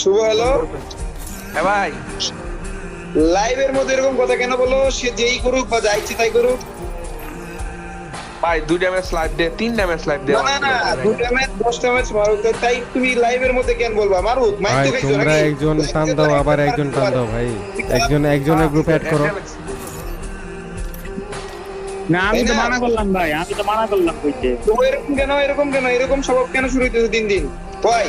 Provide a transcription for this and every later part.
শুভ hello হ্যাঁ ভাই। লাইভের মধ্যে এরকম কথা কেন বলো? সে যেই করুক বা যা ইচ্ছে তাই করুক। ভাই দুইটা ম্যাচ লাইভ দে তিনটা ম্যাচ লাইভ দে না না দুটা ম্যাচ দশটা ম্যাচ মারুক। তাই তুমি লাইভের মধ্যে কেন বলবা? মারুক মাইক ভাই তো খাইছো তোমরা একজন টান দাও আবার একজন টান টান দাও ভাই। একজন একজনের গ্রুপ অ্যাড করো। না আমি তো মানা করলাম ভাই। আমি তো মানা করলাম কইতে। তো এরকম কেন এরকম কেন? এরকম স্বভাব কেন শুরু হইতেছে দিন দিন? ভাই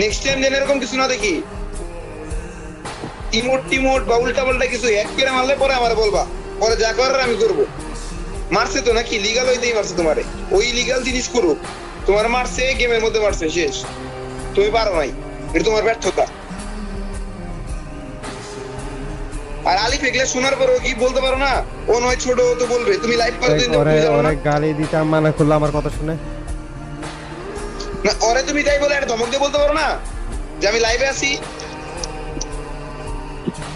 নেক্সট টাইম যেন এরকম কিছু না দেখি। ইমোট টিমোট বা উল্টা পাল্টা কিছু এক করে মারলে পরে আমার বলবা। পরে যা করার আমি করব। মারছে তো নাকি? লিগাল হইতেই মারছে তোমারে। ওই লিগাল জিনিস করুক। তোমার মারছে গেমের মধ্যে মারছে শেষ। তুমি পারো নাই। এটা তোমার ব্যর্থতা। আর আলিফ এগুলা শোনার পরেও কি বলতে পারো না? ও নয় ছোট তো বলবে। তুমি লাইভ করে দিন? গালি দিতে মানা করল আমার কথা শুনে। ওরে তুমি তাই বলে একটা ধমক দিয়ে বলতে পারো না? যে আমি লাইভে আছি।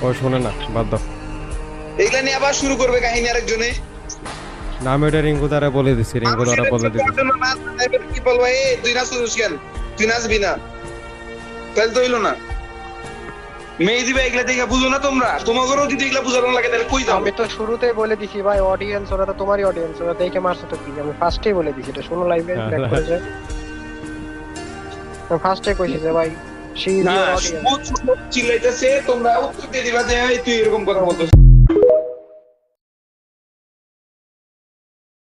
ও শুনে না বাদ দাও। এগুলা নিয়ে আবার শুরু করবে কাহিনী আরেকজনে। না আমি ওটা রিঙ্কু দ্বারা বলে দিছি রিঙ্কু দ্বারা বলে দিছি। কি বলব? এ তুই নাচছিস কেন? তুই নাচবি না। তাহলে তো হইল না। মেয়ে দিবে এগুলা দেখে বুঝো না তোমরা। তোমাদেরও যদি এগুলা বুঝানো লাগে তাহলে কই দাও আমি তো শুরুতেই বলে দিছি ভাই অডিয়েন্স ওরা তো তোমারই অডিয়েন্স ওরা দেখে মারছো তো কি? আমি ফার্স্টেই বলে দিছি এটা শোনো লাইভে ব্যাক। করে যায়। ফার্স্টে কইছে যে ভাই সে না চিল্লাইতেছে তোমরা উত্তর দিয়ে দিবা যে তুই এরকম কথা বলতেছিস।